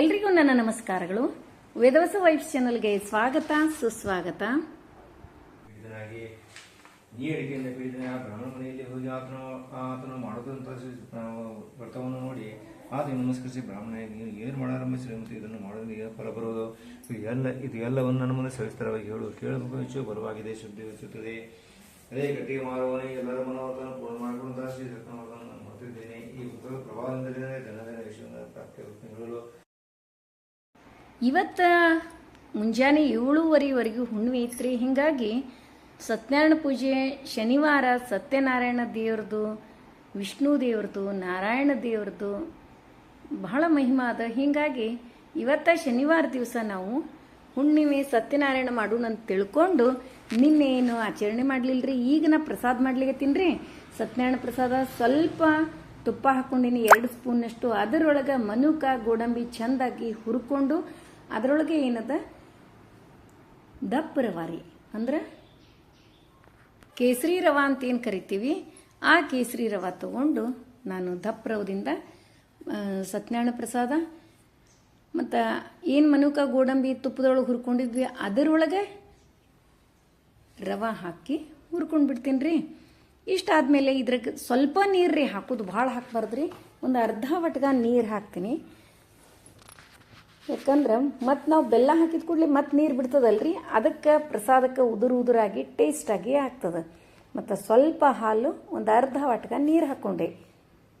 ಎಲ್ರಿಗೂ ನನ್ನ ನಮಸ್ಕಾರಗಳು. ವೇದವಸ ವೈಫ್ಸ್ ಚಾನಲ್ಗೆ ಸ್ವಾಗತ, ಸುಸ್ವಾಗತ. ಈ ಅಡಿಕೆಯಿಂದ ಪೀಡಿತನ ಬ್ರಾಹ್ಮಣ ಮನೆಯಲ್ಲಿ ಹೋಗಿ ಆತನು ಆತನು ಮಾಡೋದಂತ ವ್ರತವನ್ನು ನೋಡಿ ಆತ ನಮಸ್ಕರಿಸಿ, ಬ್ರಾಹ್ಮಣ, ನೀವು ಏನು ಮಾಡಾರಂಭಿಸಿರಿ ಮತ್ತು ಇದನ್ನು ಮಾಡೋದ್ರಿಂದ ಏನು ಫಲ ಬರುವುದು? ಎಲ್ಲ, ಇದು ಎಲ್ಲವನ್ನು ನನ್ನ ಮುಂದೆ ಸವಿಸ್ತಾರವಾಗಿ ಹೇಳು. ಕೇಳಬೇಕು ಹೆಚ್ಚು ಬಲವಾಗಿದೆ, ಶುದ್ಧಿ ಹೆಚ್ಚುತ್ತದೆ. ಅದೇ ಕಟ್ಟಿಗೆ ಮಾರುವವನೇ ಎಲ್ಲರ ಮನೋವರ್ತನ ಪೂರ್ಣ ಮಾಡಿಕೊಂಡು ಶ್ರೀ ಸತ್ಯಮಾರ್ಗವನ್ನು ನಾನು ಈ ವೃತ್ತದ ಪ್ರಭಾವದಿಂದಲೇ ಧನದ ವಿಷಯವನ್ನು ಹೇಳಲು ಇವತ್ತ ಮುಂಜಾನೆ ಏಳುವರೆವರೆಗೂ ಹುಣ್ಣಿಮೆ ಐತ್ರಿ. ಹೀಗಾಗಿ ಸತ್ಯನಾರಾಯಣ ಪೂಜೆ ಶನಿವಾರ ಸತ್ಯನಾರಾಯಣ ದೇವ್ರದ್ದು ವಿಷ್ಣು ದೇವ್ರದ್ದು ನಾರಾಯಣ ದೇವ್ರದ್ದು ಬಹಳ ಮಹಿಮಾ ಅದ. ಹೀಗಾಗಿ ಇವತ್ತ ಶನಿವಾರ ದಿವಸ ನಾವು ಹುಣ್ಣಿಮೆ ಸತ್ಯನಾರಾಯಣ ಮಾಡೋಣ ಅಂತ ತಿಳ್ಕೊಂಡು ನಿನ್ನೆ ಏನು ಆಚರಣೆ ಮಾಡಲಿಲ್ಲರಿ ಈಗ ನಾ ಪ್ರಸಾದ ಮಾಡ್ಲಿಕ್ಕೆ ಸತ್ಯನಾರಾಯಣ ಪ್ರಸಾದ ಸ್ವಲ್ಪ ತುಪ್ಪ ಹಾಕ್ಕೊಂಡಿನಿ ಎರಡು ಸ್ಪೂನಷ್ಟು. ಅದರೊಳಗೆ ಮನುಕ, ಗೋಡಂಬಿ ಚಂದಾಗಿ ಹುರ್ಕೊಂಡು ಅದರೊಳಗೆ ಏನದ? ದಪ್ಪ ರವಾರಿ ಅಂದ್ರೆ ಕೇಸರಿ ರವಾ ಅಂತ ಏನು ಕರಿತೀವಿ? ಆ ಕೇಸರಿ ರವ ತಗೊಂಡು ನಾನು ದಪ್ಪ ರವದಿಂದ ಸತ್ಯನಾರಾಯಣ ಪ್ರಸಾದ ಮತ್ತು ಏನು ಮನುಕ ಗೋಡಂಬಿ ತುಪ್ಪದೊಳಗೆ ಹುರ್ಕೊಂಡಿದ್ವಿ, ಅದರೊಳಗೆ ರವ ಹಾಕಿ ಹುರ್ಕೊಂಡು ಬಿಡ್ತೀನಿ ರೀ ಇಷ್ಟಾದಮೇಲೆ ಇದ್ರಾಗ ಸ್ವಲ್ಪ ನೀರು ರೀ ಹಾಕೋದು, ಭಾಳ ಹಾಕ್ಬಾರ್ದು ರೀ ಒಂದು ಅರ್ಧ ವಟ್ಗ ನೀರು ಹಾಕ್ತೀನಿ. ಯಾಕಂದ್ರೆ ಮತ್ತು ನಾವು ಬೆಲ್ಲ ಹಾಕಿದ ಕೂಡಲೇ ಮತ್ತೆ ನೀರು ಬಿಡ್ತದಲ್ರಿ? ಅದಕ್ಕೆ ಪ್ರಸಾದಕ್ಕೆ ಉದುರು ಉದುರಾಗಿ ಟೇಸ್ಟಾಗಿ ಆಗ್ತದೆ. ಮತ್ತು ಸ್ವಲ್ಪ ಹಾಲು ಒಂದು ಅರ್ಧ ವಾಟಕ ನೀರು ಹಾಕ್ಕೊಂಡೆ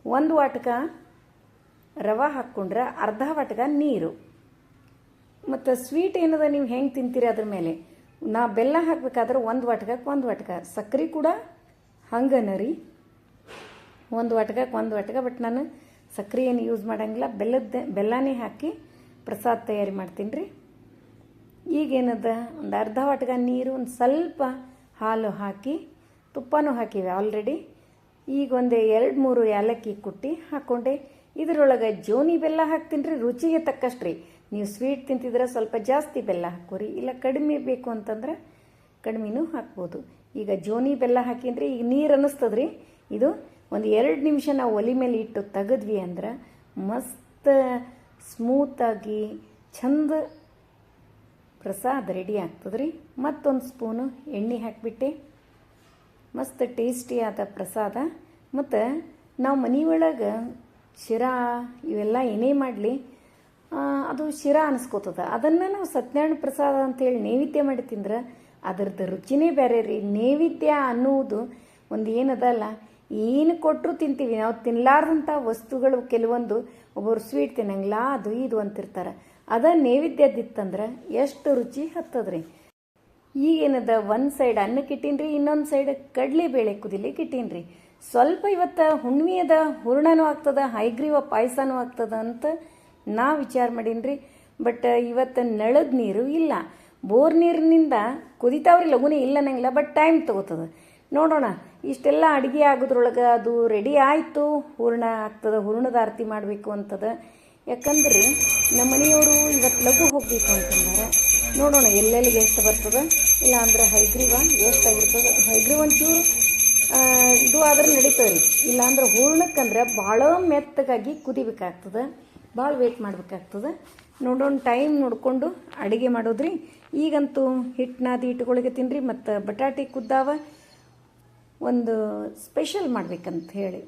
ಒಂದು ವಾಟಕ ರವೆ ಹಾಕ್ಕೊಂಡ್ರೆ ಅರ್ಧ ವಾಟಕ ನೀರು. ಮತ್ತು ಸ್ವೀಟ್ ಏನದ ನೀವು ಹೆಂಗೆ ತಿಂತೀರಿ ಅದ್ರ ಮೇಲೆ? ನಾ ಬೆಲ್ಲ ಹಾಕ್ಬೇಕಾದ್ರೆ ಒಂದು ವಾಟಕಕ್ಕೆ ಒಂದು ವಾಟಕ. ಸಕ್ಕರೆ ಕೂಡ ಹಂಗನ ರೀ. ಒಂದು ವಾಟಕಕ್ಕೆ ಒಂದು ವಾಟಕ ಬಟ್ ನಾನು ಸಕ್ಕರೆ ಏನು ಯೂಸ್ ಮಾಡೋಂಗಿಲ್ಲ. ಬೆಲ್ಲದ ಬೆಲ್ಲನೇ ಹಾಕಿ ಪ್ರಸಾದ ತಯಾರಿ ಮಾಡ್ತೀನಿ ರೀ. ಈಗೇನದ? ಒಂದು ಅರ್ಧ ವಾಟ್ಗ ನೀರು, ಒಂದು ಸ್ವಲ್ಪ ಹಾಲು ಹಾಕಿ, ತುಪ್ಪನೂ ಹಾಕಿವೆ ಆಲ್ರೆಡಿ ಈಗ ಒಂದು ಎರಡು ಮೂರು ಏಲಕ್ಕಿ ಕುಟ್ಟಿ ಹಾಕ್ಕೊಂಡೆ ಇದರೊಳಗೆ ಜೋನಿ ಬೆಲ್ಲ ಹಾಕ್ತೀನಿ ರೀ, ರುಚಿಗೆ ತಕ್ಕಷ್ಟು ರೀ ನೀವು ಸ್ವೀಟ್ ತಿಂತಿದ್ರೆ ಸ್ವಲ್ಪ ಜಾಸ್ತಿ ಬೆಲ್ಲ ಹಾಕೋರಿ, ಇಲ್ಲ ಕಡಿಮೆ ಬೇಕು ಅಂತಂದ್ರೆ ಕಡಿಮೆನೂ ಹಾಕ್ಬೋದು. ಈಗ ಜೋನಿ ಬೆಲ್ಲ ಹಾಕಿದ್ರೆ ಈಗ ನೀರು ಅನ್ನಿಸ್ತದ್ರಿ ಇದು ಒಂದು ಎರಡು ನಿಮಿಷ ನಾವು ಒಲಿ ಮೇಲೆ ಇಟ್ಟು ತೆಗೆದ್ವಿ ಅಂದ್ರೆ ಮಸ್ತ್ ಸ್ಮೂತಾಗಿ ಚಂದ ಪ್ರಸಾದ ರೆಡಿ ಆಗ್ತದೆ ರೀ ಮತ್ತೊಂದು ಸ್ಪೂನು ಎಣ್ಣೆ ಹಾಕಿಬಿಟ್ಟೆ. ಮಸ್ತ್ ಟೇಸ್ಟಿಯಾದ ಪ್ರಸಾದ. ಮತ್ತು ನಾವು ಮನೆಯೊಳಗೆ ಶಿರಾ ಇವೆಲ್ಲ ಏನೇ ಮಾಡಲಿ ಅದು ಶಿರಾ ಅನಿಸ್ಕೋತದ. ಅದನ್ನು ನಾವು ಸತ್ಯನಾರಾಯಣ ಪ್ರಸಾದ ಅಂತೇಳಿ ನೈವೇದ್ಯ ಮಾಡಿ ತಿಂದ್ರೆ ಅದರದ್ದು ರುಚಿನೇ ಬೇರೆ ರೀ ನೈವೇದ್ಯ ಅನ್ನುವುದು ಒಂದು ಏನದಲ್ಲ ಏನು ಕೊಟ್ಟರು ತಿಂತೀವಿ. ನಾವು ತಿನ್ನಲಾರ್ದಂಥ ವಸ್ತುಗಳು ಕೆಲವೊಂದು ಒಬ್ಬರು ಸ್ವೀಟ್ ತಿನ್ನಂಗಿಲ್ಲ, ಅದು ಇದು ಅಂತಿರ್ತಾರೆ. ಅದ ನೈವೇದ್ಯದಿತ್ತಂದ್ರೆ ಎಷ್ಟು ರುಚಿ ಹತ್ತದ್ರಿ. ಈಗೇನದ ಒಂದು ಸೈಡ್ ಅನ್ನಕ್ಕೆ ರೀ ಇನ್ನೊಂದು ಸೈಡ್ ಕಡಲೆಬೇಳೆ ಕುದಿಲಿಕ್ಕೆ ರೀ ಸ್ವಲ್ಪ ಇವತ್ತು ಹುಣ್ಣಿಮೆಯದ ಹೂರ್ಣನೂ ಆಗ್ತದ, ಹೈಗ್ರೀವ ಪಾಯಸನೂ ಆಗ್ತದ ಅಂತ ನಾ ವಿಚಾರ ಮಾಡೀನ್ರಿ. ಬಟ್ ಇವತ್ತು ನಳದ ನೀರು ಇಲ್ಲ. ಬೋರ್ ನೀರಿನಿಂದ ಕುದಿತಾವ್ರಿ ಲಗುನೇ ಇಲ್ಲ ನಂಗಿಲ್ಲ ಬಟ್ ಟೈಮ್ ತಗೋತದ. ನೋಡೋಣ. ಇಷ್ಟೆಲ್ಲ ಅಡುಗೆ ಆಗೋದ್ರೊಳಗೆ ಅದು ರೆಡಿ ಆಯಿತು. ಹೂರ್ಣ ಆಗ್ತದೆ, ಹೂರ್ಣದ ಆರತಿ ಮಾಡಬೇಕು ಅಂತದ. ಯಾಕಂದ್ರೆ ನಮ್ಮ ಮನೆಯವರು ಇವತ್ತು ಲಘು ಹೋಗಬೇಕು ಅಂತಂದಾರೆ. ನೋಡೋಣ ಎಲ್ಲೆಲ್ಲಿ ಎಷ್ಟು ಬರ್ತದೆ. ಇಲ್ಲ ಅಂದ್ರೆ ಹೈಗ್ರೀವ ಎಷ್ಟಾಗಿರ್ತದೆ ಹೈಗ್ರೀವ ಒಂಚೂರು ಇದು ಆದ್ರೆ ನಡೀತದೆ ರೀ. ಇಲ್ಲಾಂದ್ರೆ ಹೂರ್ಣಕ್ಕಂದ್ರೆ ಭಾಳ ಮೆತ್ತಗಾಗಿ ಕುದಿಬೇಕಾಗ್ತದೆ. ಭಾಳ ವೇಟ್ ಮಾಡ್ಬೇಕಾಗ್ತದೆ. ನೋಡೋಣ ಟೈಮ್ ನೋಡಿಕೊಂಡು ಅಡುಗೆ ಮಾಡೋದ್ರಿ. ಈಗಂತೂ ಹಿಟ್ಟು ನಾದಿ ಇಟ್ಕೊಳಗೆ ತಿನ್ರಿ ಮತ್ತು ಬಟಾಟೆ ಕುದ್ದಾವ. ಒಂದು ಸ್ಪೆಷಲ್ ಮಾಡ್ಬೇಕಂತ ಹೇಳಿ.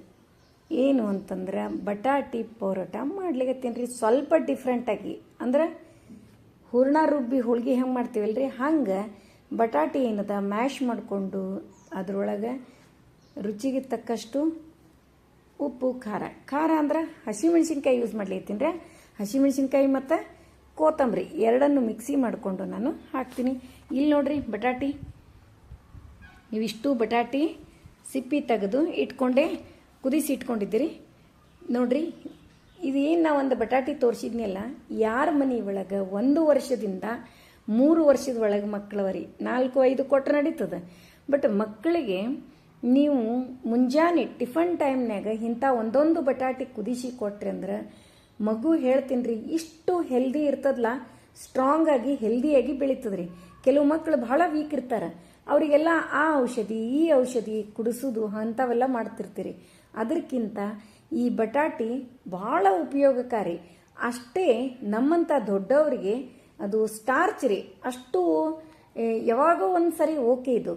ಏನು ಅಂತಂದ್ರೆ ಬಟಾಟಿ ಪರೋಟ ಮಾಡ್ಲಿಕ್ಕೆ ರೀ ಸ್ವಲ್ಪ ಡಿಫ್ರೆಂಟಾಗಿ ಅಂದ್ರೆ ಹೂರ್ಣ ರುಬ್ಬಿ ಹೋಳ್ಗೆ ಹೆಂಗೆ ಮಾಡ್ತೀವಲ್ರಿ? ಹಂಗೆ ಬಟಾಟಿ ಏನದ ಮ್ಯಾಶ್ ಮಾಡಿಕೊಂಡು ಅದರೊಳಗೆ ರುಚಿಗೆ ತಕ್ಕಷ್ಟು ಉಪ್ಪು, ಖಾರ. ಖಾರ ಅಂದ್ರೆ ಹಸಿಮೆಣ್ಸಿನ್ಕಾಯಿ ಯೂಸ್ ಮಾಡ್ಲಿತ್ತೀನಿ ರೀ ಹಸಿಮೆಣ್ಸಿನ್ಕಾಯಿ ಮತ್ತು ಕೋತಂಬರಿ ಎರಡನ್ನು ಮಿಕ್ಸಿ ಮಾಡಿಕೊಂಡು ನಾನು ಹಾಕ್ತೀನಿ. ಇಲ್ಲಿ ನೋಡ್ರಿ ಬಟಾಟಿ. ನೀವಿಷ್ಟು ಬಟಾಟಿ ಸಿಪ್ಪಿ ತೆಗೆದು ಇಟ್ಕೊಂಡೆ, ಕುದಿಸಿ ಇಟ್ಕೊಂಡಿದ್ದೀರಿ. ನೋಡ್ರಿ, ಇದು ಏನು ನಾವು ಒಂದು ಬಟಾಟಿ ತೋರಿಸಿದ್ನಲ್ಲ, ಯಾರ ಮನೆ ಒಳಗೆ ಒಂದು ವರ್ಷದಿಂದ ಮೂರು ವರ್ಷದ ಒಳಗೆ ಮಕ್ಕಳವರಿ ನಾಲ್ಕು, ಐದು ಕೊಟ್ಟರೆ ನಡೀತದೆ. ಬಟ್ ಮಕ್ಕಳಿಗೆ ನೀವು ಮುಂಜಾನೆ ಟಿಫನ್ ಟೈಮ್ನಾಗ ಇಂಥ ಒಂದೊಂದು ಬಟಾಟಿ ಕುದಿಸಿ ಕೊಟ್ರಿ ಅಂದ್ರೆ, ಮಗು ಹೇಳ್ತೀನಿ ರೀ ಇಷ್ಟು ಹೆಲ್ದಿ ಇರ್ತದಲ್ಲ ಸ್ಟ್ರಾಂಗ್ ಆಗಿ, ಹೆಲ್ದಿಯಾಗಿ ಬೆಳೀತದ್ರಿ. ಕೆಲವು ಮಕ್ಕಳು ಬಹಳ ವೀಕ್ ಇರ್ತಾರೆ. ಅವರಿಗೆಲ್ಲ ಆ ಔಷಧಿ, ಈ ಔಷಧಿ ಕುಡಿಸೋದು ಅಂಥವೆಲ್ಲ ಮಾಡ್ತಿರ್ತೀರಿ. ಅದಕ್ಕಿಂತ ಈ ಬಟಾಟಿ ಭಾಳ ಉಪಯೋಗಕಾರಿ. ಅಷ್ಟೇ ನಮ್ಮಂಥ ದೊಡ್ಡವರಿಗೆ ಅದು ಸ್ಟಾರ್ಚ್ ರೀ. ಅಷ್ಟು ಯಾವಾಗೋ ಒಂದು ಸರಿ ಓಕೆ ಇದು.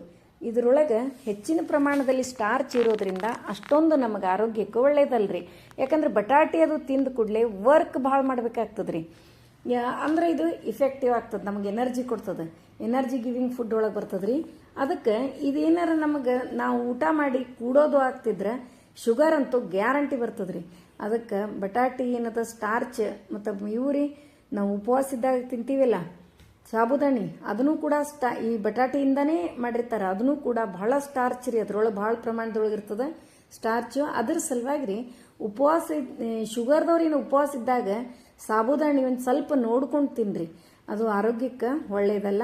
ಇದರೊಳಗೆ ಹೆಚ್ಚಿನ ಪ್ರಮಾಣದಲ್ಲಿ ಸ್ಟಾರ್ಚ್ ಇರೋದ್ರಿಂದ ಅಷ್ಟೊಂದು ನಮಗೆ ಆರೋಗ್ಯಕ್ಕೆ ಒಳ್ಳೇದಲ್ರಿ. ಯಾಕಂದ್ರೆ ಬಟಾಟೆ ಅದು ತಿಂದ ಕೂಡಲೇ ವರ್ಕ್ ಭಾಳ ಮಾಡಬೇಕಾಗ್ತದ್ರಿ. ಅಂದ್ರೆ ಇದು ಇಫೆಕ್ಟಿವ್ ಆಗ್ತದೆ, ನಮಗೆ ಎನರ್ಜಿ ಕೊಡ್ತದೆ. ಎನರ್ಜಿ ಗಿವಿಂಗ್ ಫುಡ್ ಒಳಗೆ ಬರ್ತದೆ ರೀ ಅದಕ್ಕೆ ಇದೇನಾರ ನಮಗೆ ನಾವು ಊಟ ಮಾಡಿ ಕೂಡೋದು ಆಗ್ತಿದ್ರೆ ಶುಗರ್ ಅಂತೂ ಗ್ಯಾರಂಟಿ ಬರ್ತದೆ ರೀ ಅದಕ್ಕೆ ಬಟಾಟಿ, ಏನದ ಸ್ಟಾರ್ಚ್ ಮತ್ತು ಇವ್ರಿ ನಾವು ಉಪವಾಸ ಇದ್ದಾಗ ತಿಂತೀವಲ್ಲ. ಸಾಬುದಾಣಿ, ಅದನ್ನು ಕೂಡ ಸ್ಟಾ ಈ ಬಟಾಟಿಯಿಂದನೇ ಮಾಡಿರ್ತಾರೆ. ಅದನ್ನು ಕೂಡ ಬಹಳ ಸ್ಟಾರ್ಚ್ ರೀ, ಅದ್ರೊಳಗೆ ಭಾಳ ಪ್ರಮಾಣದೊಳಗೆ ಇರ್ತದೆ ಸ್ಟಾರ್ಚು ಅದ್ರ ಸಲುವಾಗಿ ರೀ, ಉಪವಾಸ ಶುಗರ್ದವ್ರೇನು ಉಪವಾಸ ಇದ್ದಾಗ ಸಾಬುದಾಣಿ ಒಂದು ಸ್ವಲ್ಪ ನೋಡ್ಕೊಂಡು ತಿನ್ರಿ. ಅದು ಆರೋಗ್ಯಕ್ಕೆ ಒಳ್ಳೆಯದಲ್ಲ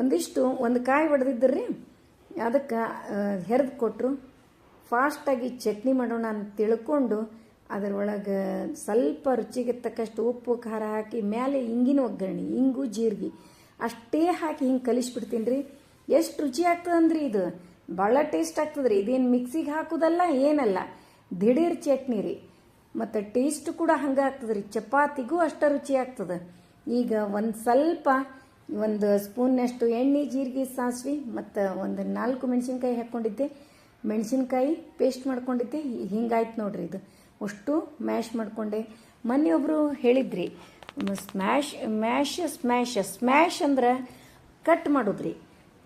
ಒಂದಿಷ್ಟು, ಒಂದು ಕಾಯಿ ಹೊಡೆದಿದ್ದರ್ರಿ ಅದಕ್ಕೆ ಹೆರ್ದು ಕೊಟ್ಟರು ಫಾಸ್ಟಾಗಿ ಚಟ್ನಿ ಮಾಡೋಣ ಅಂತ ತಿಳ್ಕೊಂಡು ಅದರೊಳಗೆ ಸ್ವಲ್ಪ ರುಚಿಗೆ ತಕ್ಕಷ್ಟು ಉಪ್ಪು, ಖಾರ ಹಾಕಿ ಮೇಲೆ ಹಿಂಗಿನ ಒಗ್ಗರಣೆ ಹಿಂಗು ಜೀರಿಗೆ ಅಷ್ಟೇ ಹಾಕಿ ಹಿಂಗೆ ಕಲಿಸ್ಬಿಡ್ತೀನಿ ರೀ ಎಷ್ಟು ರುಚಿ ಆಗ್ತದಂದ್ರಿ ಇದು. ಭಾಳ ಟೇಸ್ಟ್ ಆಗ್ತದ್ರಿ. ಇದೇನು ಮಿಕ್ಸಿಗೆ ಹಾಕೋದಲ್ಲ, ಏನಲ್ಲ. ದಿಢೀರ್ ಚಟ್ನಿ ರೀ. ಮತ್ತು ಟೇಸ್ಟ್ ಕೂಡ ಹಂಗೆ ಆಗ್ತದೆ ರೀ. ಚಪಾತಿಗೂ ಅಷ್ಟು ರುಚಿ ಆಗ್ತದೆ. ಈಗ ಒಂದು ಸ್ವಲ್ಪ ಒಂದು ಸ್ಪೂನ್ನಷ್ಟು ಎಣ್ಣೆ, ಜೀರಿಗೆ, ಸಾಸಿವೆ ಮತ್ತು ಒಂದು ನಾಲ್ಕು ಮೆಣಸಿನ್ಕಾಯಿ ಹಾಕ್ಕೊಂಡಿದ್ದೆ ಮೆಣಸಿನ್ಕಾಯಿ ಪೇಸ್ಟ್ ಮಾಡ್ಕೊಂಡಿದ್ದೆ. ಹಿಂಗಾಯ್ತು ನೋಡ್ರಿ ಇದು. ಅಷ್ಟು ಮ್ಯಾಶ್ ಮಾಡಿಕೊಂಡೆ. ಮೊನ್ನೆ ಒಬ್ಬರು ಹೇಳಿದ್ರಿ ಸ್ಮ್ಯಾಶ್ ಮ್ಯಾಶ್ ಸ್ಮ್ಯಾಶ್ ಸ್ಮ್ಯಾಶ್ ಅಂದ್ರೆ ಕಟ್ ಮಾಡೋದ್ರಿ.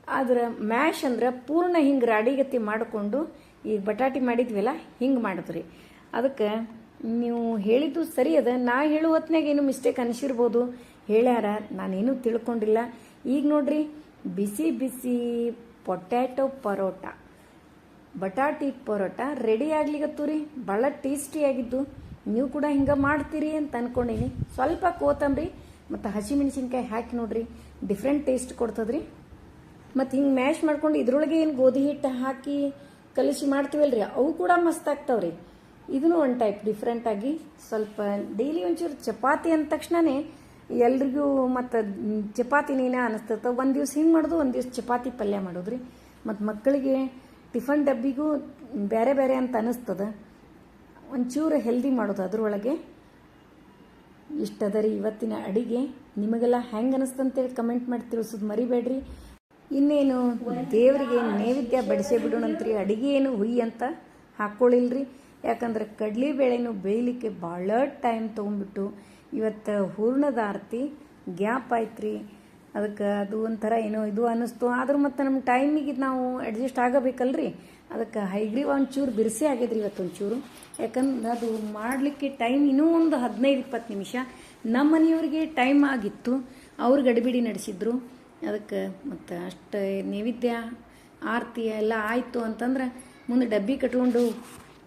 ಆದ್ರೆ ಮ್ಯಾಶ್ ಅಂದ್ರೆ ಪೂರ್ಣ ಹಿಂಗೆ ರಾಡಿಗತಿ ಮಾಡಿಕೊಂಡು, ಈಗ ಬಟಾಟಿ ಮಾಡಿದ್ವಲ್ಲ, ಹಿಂಗೆ ಮಾಡಿದ್ರಿ. ಅದಕ್ಕೆ ನೀವು ಹೇಳಿದ್ದು ಸರಿ ಅದ. ನಾ ಹೇಳು ಹೊತ್ನಾಗ ಏನು ಮಿಸ್ಟೇಕ್ ಅನಿಸಿರ್ಬೋದು. ಹೇಳ್ಯಾರ, ನಾನೇನು ತಿಳ್ಕೊಂಡಿಲ್ಲ. ಈಗ ನೋಡ್ರಿ, ಬಿಸಿ ಬಿಸಿ ಪೊಟ್ಯಾಟೊ ಪರೋಟ. ಬಟಾಟಿ ಪರೋಟ ರೆಡಿ ಆಗ್ಲಿಗತ್ತು ರೀ. ಭಾಳ ಟೇಸ್ಟಿಯಾಗಿದ್ದು ನೀವು ಕೂಡ ಹಿಂಗೆ ಮಾಡ್ತೀರಿ ಅಂತ ಅನ್ಕೊಂಡೀನಿ. ಸ್ವಲ್ಪ ಕೋತಂಬ್ರಿ ಮತ್ತು ಹಸಿಮೆಣಸಿನ್ಕಾಯಿ ಹಾಕಿ ನೋಡ್ರಿ. ಡಿಫ್ರೆಂಟ್ ಟೇಸ್ಟ್ ಕೊಡ್ತದ್ರಿ. ಮತ್ತು ಹಿಂಗೆ ಮ್ಯಾಶ್ ಮಾಡ್ಕೊಂಡು ಇದ್ರೊಳಗೆ ಏನು ಗೋಧಿ ಹಿಟ್ಟು ಹಾಕಿ ಕಲಿಸಿ ಮಾಡ್ತೀವಲ್ರಿ, ಅವು ಕೂಡ ಮಸ್ತ್ ಆಗ್ತಾವ್ರಿ. ಇದನ್ನು ಒಂದು ಟೈಪ್ ಡಿಫ್ರೆಂಟಾಗಿ ಸ್ವಲ್ಪ ಡೈಲಿ ಒಂಚೂರು ಚಪಾತಿ ಅಂದ ತಕ್ಷಣನೇ ಎಲ್ರಿಗೂ ಮತ್ತು ಚಪಾತಿನೇನ ಅನ್ನಿಸ್ತಿರ್ತವೆ ಒಂದು ದಿವ್ಸ ಹಿಂಗೆ ಮಾಡೋದು, ಒಂದು ದಿವ್ಸ ಚಪಾತಿ ಪಲ್ಯ ಮಾಡೋದ್ರಿ. ಮತ್ತು ಮಕ್ಕಳಿಗೆ ಟಿಫನ್ ಡಬ್ಬಿಗೂ ಬೇರೆ ಬೇರೆ ಅಂತ ಅನ್ನಿಸ್ತದೆ ಒಂಚೂರು ಹೆಲ್ದಿ ಮಾಡೋದು ಅದರೊಳಗೆ. ಇಷ್ಟದ ರೀ ಇವತ್ತಿನ ಅಡಿಗೆ. ನಿಮಗೆಲ್ಲ ಹೆಂಗೆ ಅನ್ನಿಸ್ತಂತೇಳಿ ಕಮೆಂಟ್ ಮಾಡಿ ತಿಳಿಸೋದು ಮರಿಬೇಡ್ರಿ. ಇನ್ನೇನು ದೇವರಿಗೆ ನೈವೇದ್ಯ ಬಡಿಸೇ ಬಿಡೋಣಂತ್ರಿ. ಅಡಿಗೆ ಏನು ಹುಯಿ ಅಂತ ಹಾಕ್ಕೊಳ್ಳಿಲ್ರಿ ಯಾಕಂದ್ರೆ ಕಡಲಿ ಬೇಳೆನು ಬೇಯಲಿಕ್ಕೆ ಭಾಳ ಟೈಮ್ ತೊಗೊಂಡ್ಬಿಟ್ಟು ಇವತ್ತು ಹೂರ್ಣದ ಆರತಿ, ಗ್ಯಾಪ್ ಆಯ್ತು ರೀ ಅದಕ್ಕೆ ಅದು ಒಂಥರ ಏನೋ ಇದು ಅನ್ನಿಸ್ತು. ಆದ್ರೂ ಮತ್ತು ನಮ್ಮ ಟೈಮಿಗೆ ನಾವು ಅಡ್ಜಸ್ಟ್ ಆಗಬೇಕಲ್ರಿ. ಅದಕ್ಕೆ ಹೈಗ್ರೀವ್ ಒಂಚೂರು ಬಿರ್ಸಿ ಆಗ್ಯದ್ರಿ ಇವತ್ತು ಒಂಚೂರು ಯಾಕಂದ್ರೆ ಅದು ಮಾಡಲಿಕ್ಕೆ ಟೈಮ್ ಇನ್ನೂ ಒಂದು ಹದಿನೈದು, ಇಪ್ಪತ್ತು ನಿಮಿಷ. ನಮ್ಮ ಮನೆಯವ್ರಿಗೆ ಟೈಮ್ ಆಗಿತ್ತು. ಅವ್ರು ಗಡಿಬಿಡಿ ನಡೆಸಿದ್ರು. ಅದಕ್ಕೆ ಮತ್ತು ಅಷ್ಟು ನೈವೇದ್ಯ, ಆರತಿ ಎಲ್ಲ ಆಯಿತು ಅಂತಂದ್ರೆ ಮುಂದೆ ಡಬ್ಬಿ ಕಟ್ಕೊಂಡು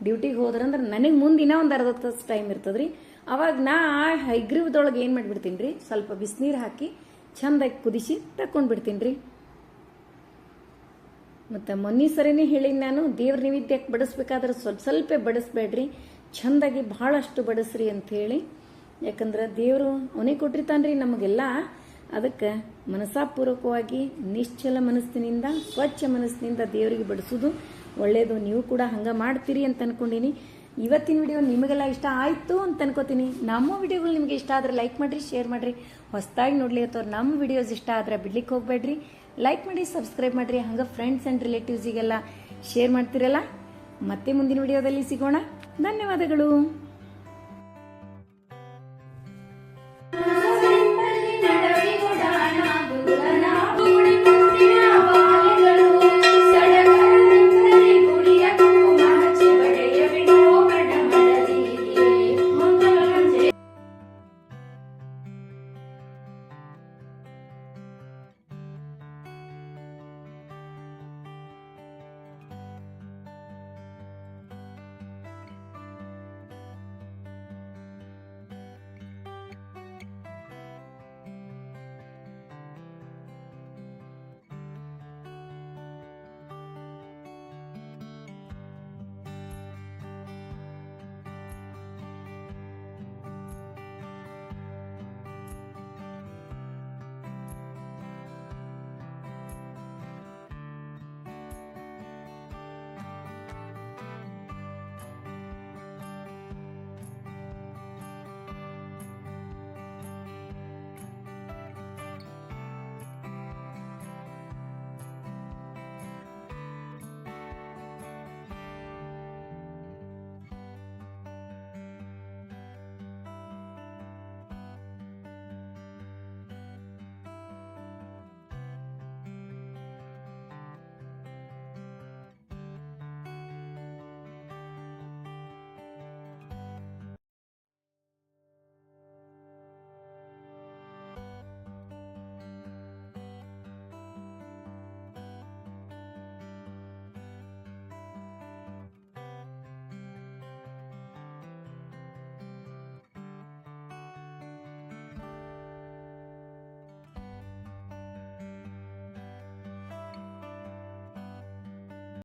ಡ್ಯೂಟಿಗೆ ಹೋದ್ರಂದ್ರೆ ನನಗೆ ಮುಂದೆ ಇನ್ನೂ ಒಂದು ಅರ್ಧ ತಾಸು ಟೈಮ್ ಇರ್ತದ್ರಿ. ಅವಾಗ ನಾ ಆ ಹೈಗ್ರೀವ್ದೊಳಗೆ ಏನು ಮಾಡಿಬಿಡ್ತೀನಿ ರೀ ಸ್ವಲ್ಪ ಬಿಸಿನೀರು ಹಾಕಿ ಚಂದಾಗಿ ಕುದಿಸಿ ತಕ್ಕೊಂಡು ಬಿಡ್ತೀನಿ ರೀ ಮತ್ತು ಮೊನ್ನೆ ಸರಿನೇ ಹೇಳೀನಿ ನಾನು, ದೇವ್ರ ನೈವೇದ್ಯಕ್ಕೆ ಬಡಿಸ್ಬೇಕಾದ್ರೆ ಸ್ವಲ್ಪ ಸ್ವಲ್ಪ ಬಡಿಸ್ಬೇಡ್ರಿ. ಚಂದಾಗಿ ಭಾಳಷ್ಟು ಬಡಿಸ್ರಿ ಅಂಥೇಳಿ. ಯಾಕಂದ್ರೆ ದೇವರು ಅವ್ನಿಗೆ ಕೊಟ್ಟಿರ್ತಾನೆ ರೀ ನಮಗೆಲ್ಲ. ಅದಕ್ಕೆ ಮನಸಾಪೂರ್ವಕವಾಗಿ ನಿಶ್ಚಲ ಮನಸ್ಸಿನಿಂದ, ಸ್ವಚ್ಛ ಮನಸ್ಸಿನಿಂದ ದೇವರಿಗೆ ಬಡಿಸೋದು ಒಳ್ಳೆಯದು ನೀವು ಕೂಡ ಹಂಗೆ ಮಾಡ್ತೀರಿ ಅಂತ ಅನ್ಕೊಂಡೀನಿ. ಇವತ್ತಿನ ವಿಡಿಯೋ ನಿಮಗೆಲ್ಲ ಇಷ್ಟ ಆಯಿತು ಅಂತ ಅನ್ಕೋತೀನಿ. ನಮ್ಮ ವಿಡಿಯೋಗಳು ನಿಮಗೆ ಇಷ್ಟ ಆದರೆ ಲೈಕ್ ಮಾಡಿರಿ ಶೇರ್ ಮಾಡಿರಿ. ಹೊಸದಾಗಿ ನೋಡಲಿ ಅಥವಾ ನಮ್ಮ ವಿಡಿಯೋಸ್ ಇಷ್ಟ ಆದರೆ ಬಿಡ್ಲಿಕ್ಕೆ ಹೋಗ್ಬೇಡ್ರಿ. ಲೈಕ್ ಮಾಡಿ ಸಬ್ಸ್ಕ್ರೈಬ್ ಮಾಡಿರಿ. ಹಂಗೆ ಫ್ರೆಂಡ್ಸ್ ಆ್ಯಂಡ್ ರಿಲೇಟಿವ್ಸಿಗೆಲ್ಲ ಶೇರ್ ಮಾಡ್ತೀರಲ್ಲ. ಮತ್ತೆ ಮುಂದಿನ ವಿಡಿಯೋದಲ್ಲಿ ಸಿಗೋಣ. ಧನ್ಯವಾದಗಳು.